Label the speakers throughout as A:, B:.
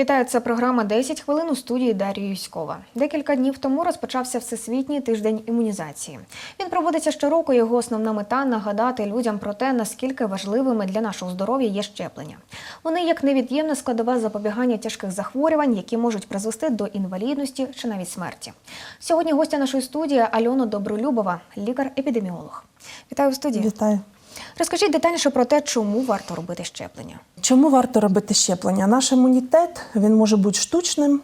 A: Вітаю, це програма «10 хвилин у студії Дар'я Юськова. Декілька днів тому розпочався Всесвітній тиждень імунізації. Він проводиться щороку. Його основна мета нагадати людям про те, наскільки важливими для нашого здоров'я є щеплення. Вони як невід'ємна складова запобігання тяжких захворювань, які можуть призвести до інвалідності чи навіть смерті. Сьогодні гостя нашої студії Альона Добролюбова, лікар-епідеміолог. Вітаю в студії.
B: Вітаю.
A: Розкажіть детальніше про те, чому варто робити щеплення.
B: Чому варто робити щеплення? Наш імунітет він може бути штучним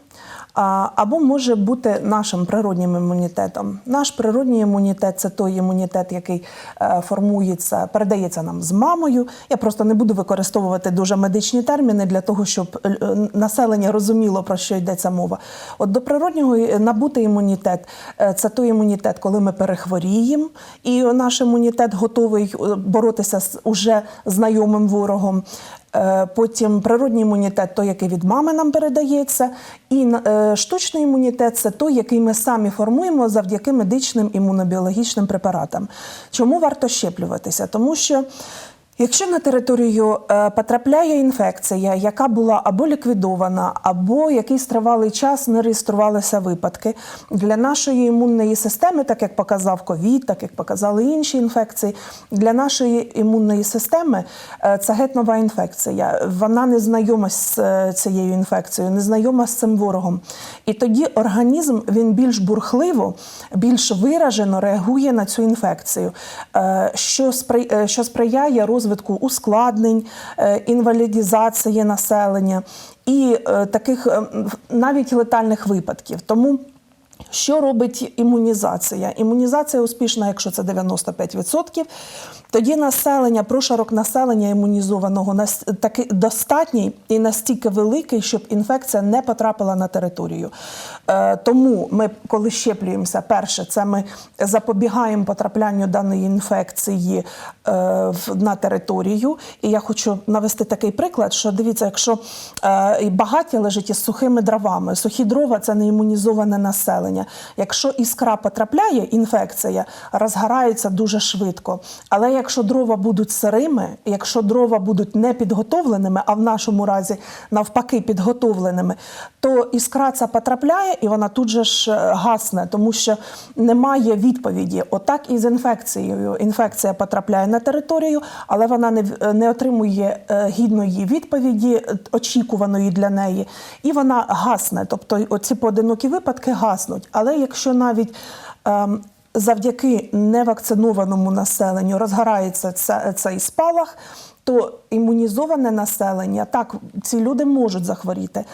B: або може бути нашим природнім імунітетом. Наш природній імунітет це той імунітет, який е, формується, передається нам з мамою. Я просто не буду використовувати дуже медичні терміни для того, щоб е, населення розуміло про що йдеться мова. От до природнього е, набути імунітет це той імунітет, коли ми перехворіємо, і наш імунітет готовий боротися з уже знайомим ворогом. Е, Потім природній імунітет той, який від мами нам передається, і е, штучний імунітет це той, який ми самі формуємо завдяки медичним імунобіологічним препаратам. Чому варто щеплюватися? Тому що Якщо на територію е, потрапляє інфекція, яка була або ліквідована, або якийсь тривалий час не реєструвалися випадки для нашої імунної системи, так як показав ковід, так як показали інші інфекції, для нашої імунної системи е, це геть нова інфекція. Вона не знайома з е, цією інфекцією, не знайома з цим ворогом. І тоді організм він більш бурхливо, більш виражено реагує на цю інфекцію, що сприяє розвитку ускладнень, е, інвалідізації населення і е, таких е, навіть летальних випадків. Тому що робить імунізація? Імунізація успішна, якщо це 95%. Тоді населення, прошарок населення імунізованого таки достатній і настільки великий, щоб інфекція не потрапила на територію. Е, тому ми, коли щеплюємося, перше, це ми запобігаємо потраплянню даної інфекції е, на територію. І я хочу навести такий приклад, що дивіться, якщо е, багаття лежить із сухими дровами, сухі дрова це не імунізоване населення. Якщо іскра потрапляє, інфекція розгорається дуже швидко. Але якщо дрова будуть сирими, якщо дрова будуть не підготовленими, а в нашому разі навпаки підготовленими, то іскра ця потрапляє і вона тут же ж е, гасне, тому що немає відповіді. Отак і з інфекцією. Інфекція потрапляє на територію, але вона не, в- не отримує е, гідної відповіді, е, очікуваної для неї, і вона гасне. Тобто оці поодинокі випадки гаснуть. Але якщо навіть ем, завдяки невакцинованому населенню розгорається цей спалах, то імунізоване населення, так, ці люди можуть захворіти,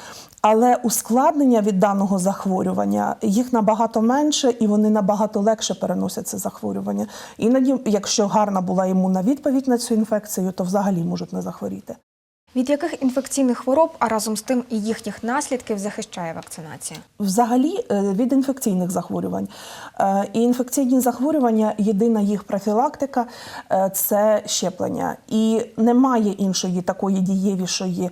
B: але ускладнення від даного захворювання їх набагато менше і вони набагато легше переносять це захворювання. Іноді, якщо гарна була імунна відповідь на цю інфекцію, то взагалі можуть не захворіти.
A: Від яких інфекційних хвороб, а разом з тим і їхніх наслідків захищає вакцинація?
B: Взагалі е, від інфекційних захворювань. Е, І інфекційні захворювання, єдина їх профілактика е, це щеплення. І немає іншої такої дієвішої,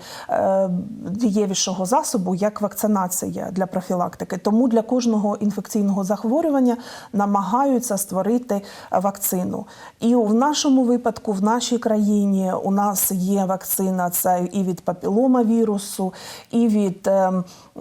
B: дієвішого засобу, як вакцинація для профілактики. Тому для кожного інфекційного захворювання намагаються створити вакцину. І в нашому випадку, в нашій країні, у нас є вакцина. Це і від папіломавірусу, і від е,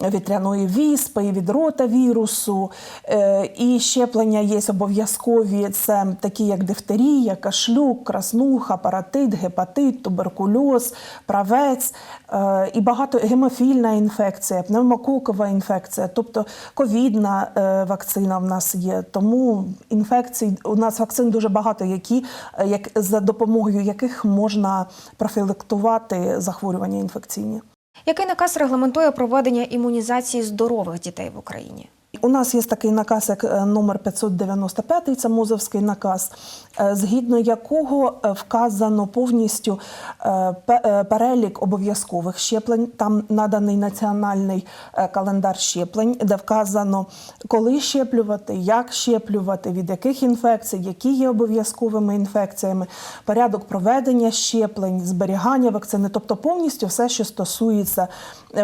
B: вітряної віспи, і від ротавірусу. Е, і щеплення є обов'язкові. Це такі, як дифтерія, кашлюк, краснуха, паратит, гепатит, туберкульоз, правець е, і багато гемофільна інфекція, пневмококова інфекція, тобто ковідна е, вакцина в нас є. Тому інфекцій у нас вакцин дуже багато, які як за допомогою яких можна профілактувати захворювання інфекційні.
A: Який наказ регламентує проведення імунізації здорових дітей в Україні?
B: У нас є такий наказ, як е, номер 595, це Мозовський наказ, е, згідно якого е, вказано повністю перелік обов'язкових щеплень. Там наданий національний календар щеплень, де вказано, коли щеплювати, як щеплювати, від яких інфекцій, які є обов'язковими інфекціями, порядок проведення щеплень, зберігання вакцини, тобто повністю все, що стосується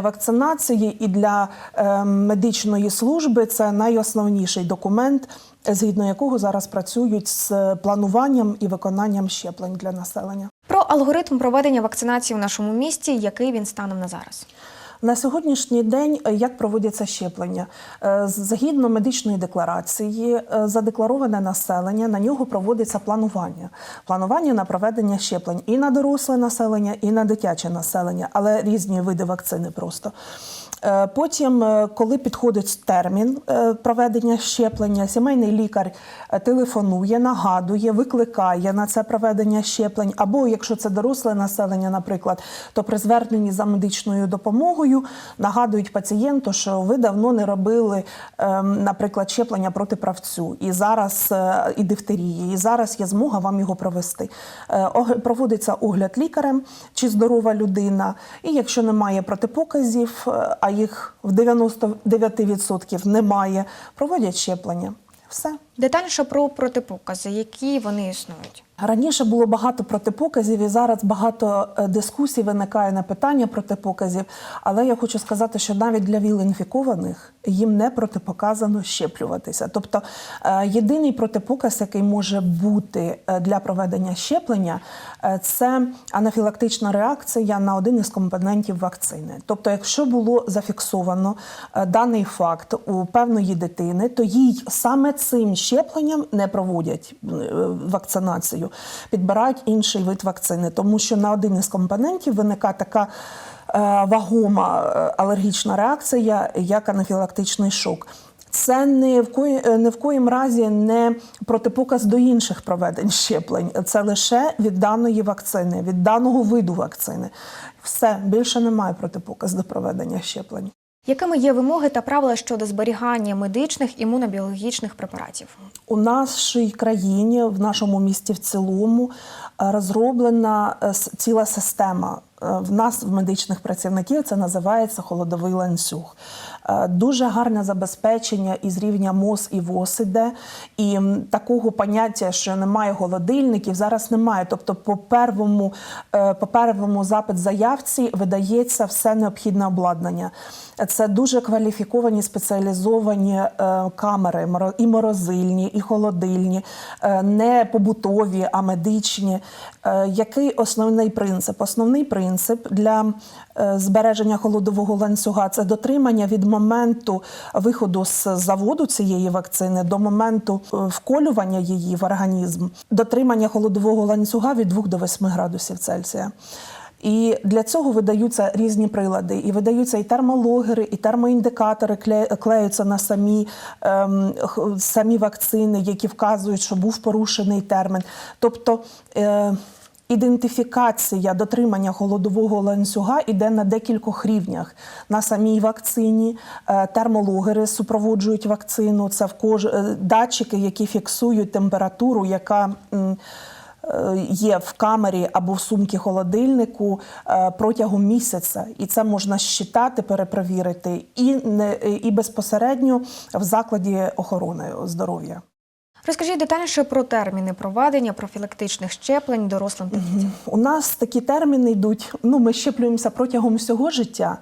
B: вакцинації і для медичної служби, це найосновніший документ, згідно якого зараз працюють з плануванням і виконанням щеплень для населення.
A: Про алгоритм проведення вакцинації в нашому місті, який він станом на зараз?
B: На сьогоднішній день е, як проводяться щеплення? Е, Згідно медичної декларації, е, задеклароване населення, на нього проводиться планування. Планування на проведення щеплень і на доросле населення, і на дитяче населення, але різні види вакцини просто. Е, Потім, е, коли підходить термін е, проведення щеплення, сімейний лікар телефонує, нагадує, викликає на це проведення щеплень. Або якщо це доросле населення, наприклад, то при зверненні за медичною допомогою нагадують пацієнту, що ви давно не робили, ем, наприклад, щеплення проти правцю, і зараз і дифтерії, і зараз є змога вам його провести. Проводиться огляд лікарем, чи здорова людина, і якщо немає протипоказів, а їх в 99% немає, проводять щеплення. Все.
A: Детальніше про протипокази, які вони існують.
B: Раніше було багато протипоказів, і зараз багато е, дискусій виникає на питання протипоказів. Але я хочу сказати, що навіть для віл-інфікованих їм не протипоказано щеплюватися. Тобто е, єдиний протипоказ, який може бути е, для проведення щеплення, це анафілактична реакція на один із компонентів вакцини. Тобто, якщо було зафіксовано даний факт у певної дитини, то їй саме цим щепленням не проводять е, вакцинацію, підбирають інший вид вакцини, тому що на один із компонентів виникає така е, вагома е, алергічна реакція, як анафілактичний шок. Це не в кої не в коїм разі не протипоказ до інших проведень щеплень. Це лише від даної вакцини, від даного виду вакцини. Все більше немає протипоказ до проведення щеплень.
A: Якими є вимоги та правила щодо зберігання медичних імунобіологічних препаратів?
B: У нашій країні, в нашому місті в цілому, е, розроблена е, ціла система. Е, В нас, в медичних працівників, це називається холодовий ланцюг. Е, Дуже гарне забезпечення із рівня МОЗ і ВОЗ іде. І такого поняття, що немає холодильників, зараз немає. Тобто, по первому, е, по первому запит заявці видається все необхідне обладнання. Це дуже кваліфіковані спеціалізовані камери, і морозильні, і холодильні, не побутові, а медичні. Який основний принцип? Основний принцип для е, збереження холодового ланцюга це дотримання від моменту виходу з заводу цієї вакцини до моменту е, вколювання її в організм, дотримання холодового ланцюга від 2 до 8 градусів Цельсія. І для цього видаються різні прилади. І видаються і термологери, і термоіндикатори кле- клеються на самі, ем, самі вакцини, які вказують, що був порушений термін. Тобто е, ідентифікація дотримання холодового ланцюга йде на декількох рівнях. На самій вакцині е, термологери супроводжують вакцину. Це в кож... е, датчики, які фіксують температуру, яка. е, Є в камері або в сумці холодильнику протягом місяця, і це можна щитати, перепровірити, і не і безпосередньо в закладі охорони здоров'я.
A: Розкажіть детальніше про терміни проведення профілактичних щеплень дорослим та дітям.
B: У нас такі терміни йдуть. Ну, ми щеплюємося протягом всього життя.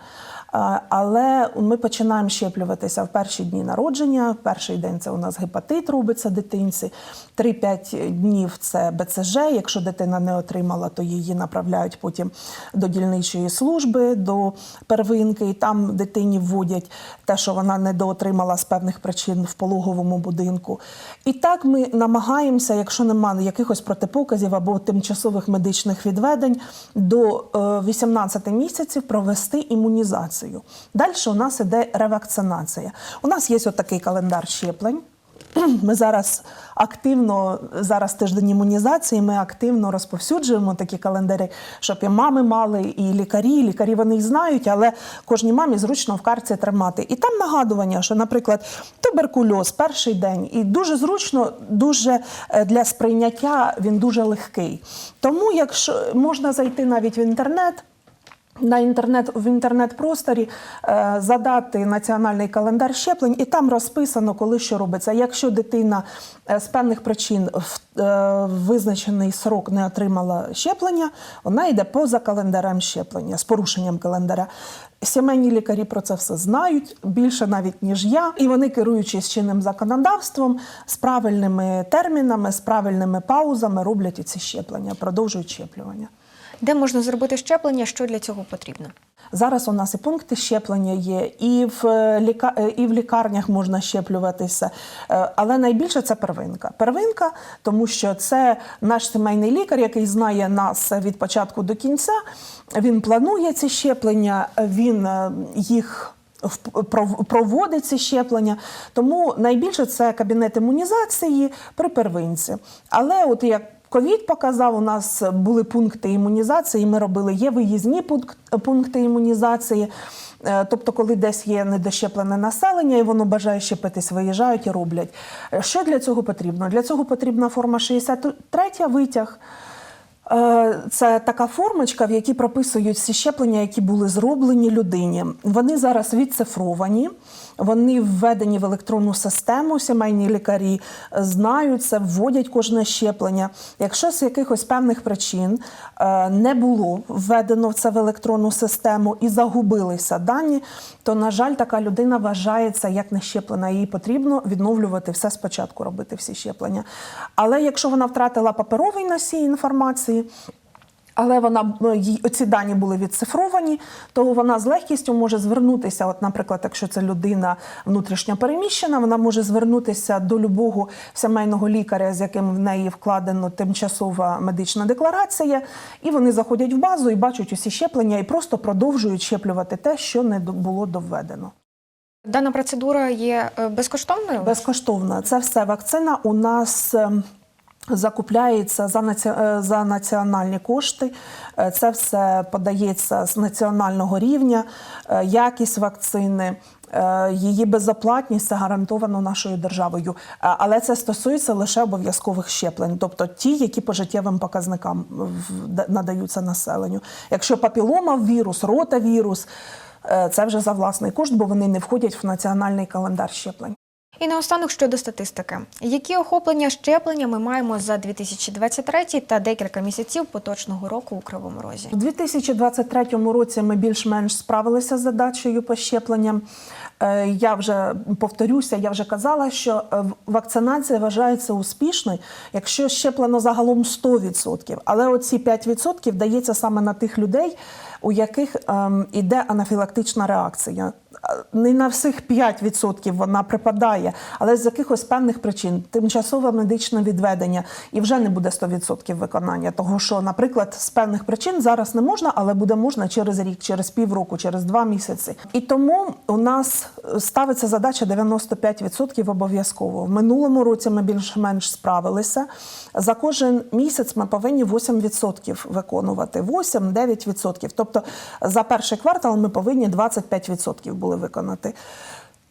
B: Але ми починаємо щеплюватися в перші дні народження. Перший день це у нас гепатит робиться дитинці. 3-5 днів це БЦЖ. Якщо дитина не отримала, то її направляють потім до дільничої служби, до первинки, і там дитині вводять те, що вона недоотримала з певних причин в пологовому будинку. І так ми намагаємося, якщо немає якихось протипоказів або тимчасових медичних відведень, до е, 18 місяців провести імунізацію. Далі у нас іде ревакцинація. У нас є отакий календар щеплень. Ми зараз активно, зараз тиждень імунізації, ми активно розповсюджуємо такі календарі, щоб і мами мали, і лікарі. Лікарі вони їх знають, але кожній мамі зручно в карці тримати. І там нагадування, що, наприклад, туберкульоз перший день, і дуже зручно, дуже е, для сприйняття він дуже легкий. Тому, якщо можна зайти навіть в інтернет. На інтернет в інтернет-просторі е, задати національний календар щеплень, і там розписано, коли що робиться. Якщо дитина е, з певних причин в е, визначений срок не отримала щеплення, вона йде поза календарем щеплення з порушенням календаря. Сімейні лікарі про це все знають більше навіть ніж я, і вони, керуючись чинним законодавством, з правильними термінами, з правильними паузами, роблять ці щеплення, продовжують щеплювання.
A: Де можна зробити щеплення? Що для цього потрібно?
B: Зараз у нас і пункти щеплення є, і в, е, ліка... е, і в лікарнях можна щеплюватися. Е, Але найбільше це первинка. Первинка, тому що це наш сімейний лікар, який знає нас від початку до кінця. Він планує ці щеплення, він їх. Проводить ці щеплення, тому найбільше це кабінет імунізації при первинці. Але от як ковід показав, у нас були пункти імунізації. Ми робили є виїзні пункти імунізації. Е, Тобто, коли десь є недощеплене населення і воно бажає щепитись, виїжджають і роблять. Е, Що для цього потрібно? Для цього потрібна форма 63 витяг. Е, Це така формочка, в якій прописують всі щеплення, які були зроблені людині. Вони зараз відцифровані, вони введені в електронну систему. Сімейні лікарі знають це, вводять кожне щеплення. Якщо з якихось певних причин е, не було введено це в електронну систему і загубилися дані, то на жаль, така людина вважається як не щеплена. Їй потрібно відновлювати все спочатку, робити всі щеплення. Але якщо вона втратила паперовий носій інформації. Але вона е, їй оці дані були відцифровані, то вона з легкістю може звернутися. От, наприклад, якщо це людина внутрішньо переміщена, вона може звернутися до любого сімейного лікаря, з яким в неї вкладено тимчасова медична декларація, і вони заходять в базу і бачать усі щеплення і просто продовжують щеплювати те, що не було доведено.
A: Дана процедура є е, безкоштовною?
B: Безкоштовно. Це все вакцина у нас. Закупляється за наці- е, за національні кошти. Е, Це все подається з національного рівня. Е, Якість вакцини, її безоплатність гарантовано нашою державою. Але це стосується лише обов'язкових щеплень, тобто ті, які по життєвим показникам надаються населенню. Якщо папілома вірус, ротавірус, це вже за власний кошт, бо вони не входять в національний календар щеплень.
A: І наостанок щодо статистики. Які охоплення щеплення ми маємо за 2023 та декілька місяців поточного року у Кривому Розі?
B: У 2023 році ми більш-менш справилися з задачею по щепленням. Е, Я вже повторюся, я вже казала, що е, вакцинація вважається успішною, якщо щеплено загалом 100%. Але оці 5% дається саме на тих людей, у яких ем, іде анафілактична реакція. Е, Не на всіх 5% вона припадає, але з якихось певних причин тимчасове медичне відведення і вже не буде 100% виконання. Того, що, наприклад, з певних причин зараз не можна, але буде можна через рік, через півроку, через два місяці. І тому у нас ставиться задача 95% обов'язково. В минулому році ми більш-менш справилися. За кожен місяць ми повинні 8% виконувати. 8-9%. Тобто за перший квартал ми повинні 25% були виконати.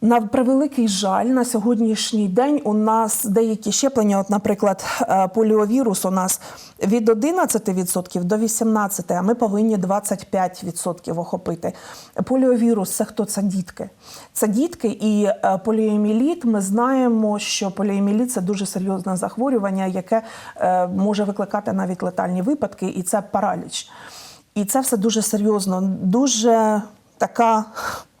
B: На превеликий жаль, на сьогоднішній день у нас деякі щеплення, от, наприклад, е, поліовірус у нас від 11% до 18%, а ми повинні 25% охопити. Поліовірус це хто? Це дітки. Це дітки і е, поліоміліт. Ми знаємо, що поліоміліт це дуже серйозне захворювання, яке е, може викликати навіть летальні випадки, і це параліч. І це все дуже серйозно, дуже така.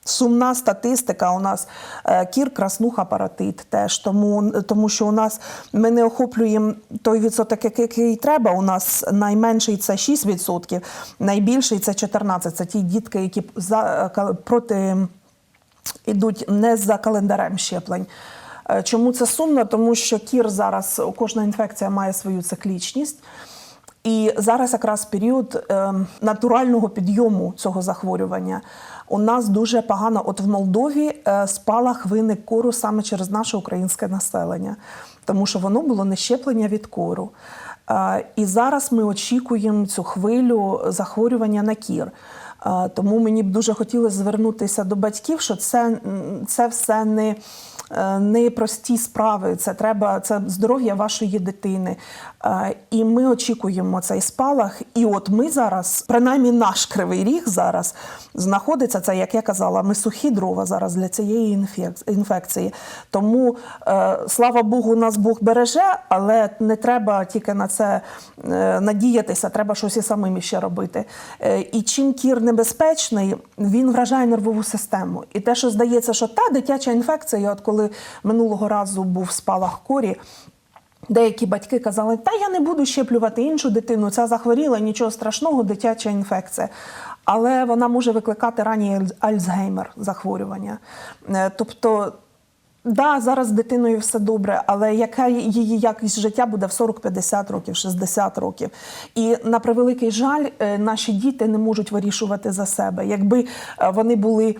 B: Сумна статистика у нас е, кір, краснуха, паротит теж. Тому, тому що у нас ми не охоплюємо той відсоток, який, треба. У нас найменший це 6%, найбільший це 14%. Це ті дітки, які за, е, проти ідуть не за календарем щеплень. Е, Чому це сумно? Тому що кір зараз кожна інфекція має свою циклічність. І зараз якраз період е, натурального підйому цього захворювання. У нас дуже погано. От в Молдові е, спалах виник кору саме через наше українське населення, тому що воно було не щеплення від кору. Е, і зараз ми очікуємо цю хвилю захворювання на кір. Е, Тому мені б дуже хотілося звернутися до батьків, що це, це все не, е, не прості справи. Це треба це здоров'я вашої дитини. Е, І ми очікуємо цей спалах. І от ми зараз, принаймні наш кривий ріг зараз знаходиться. Це, як я казала, ми сухі дрова зараз для цієї інфекції. Тому е, слава Богу, нас Бог береже, але не треба тільки на це надіятися, треба щось і самим ще робити. І чим кір небезпечний, він вражає нервову систему. І те, що здається, що та дитяча інфекція, от коли минулого разу був спалах корі. Деякі батьки казали, та я не буду щеплювати іншу дитину, ця захворіла, нічого страшного, дитяча інфекція. Але вона може викликати ранній Альцгеймер захворювання. Е, Тобто, да, зараз з дитиною все добре, але яка її якість життя буде в 40-50 років, 60 років. І на превеликий жаль, е, наші діти не можуть вирішувати за себе. Якби е, вони були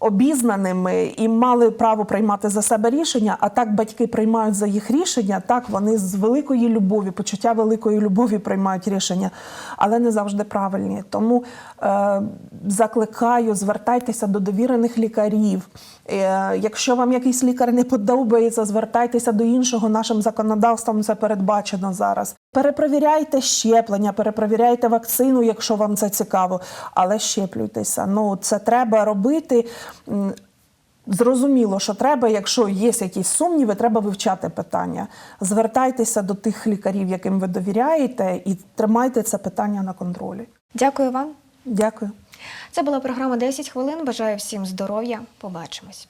B: обізнаними і мали право приймати за себе рішення, а так батьки приймають за їх рішення, так вони з великої любові, почуття великої любові приймають рішення, але не завжди правильні. Тому е, закликаю, звертайтеся до довірених лікарів. Е, якщо вам якийсь лікар не подобається, звертайтеся до іншого. Нашим законодавством це передбачено зараз. Перепровіряйте щеплення, перепровіряйте вакцину, якщо вам це цікаво, але щеплюйтеся. Ну це треба робити. Зрозуміло, що треба, якщо є якісь сумніви, треба вивчати питання. Звертайтеся до тих лікарів, яким ви довіряєте, і тримайте це питання на контролі.
A: Дякую вам.
B: Дякую.
A: Це була програма «10 хвилин. Бажаю всім здоров'я. Побачимось.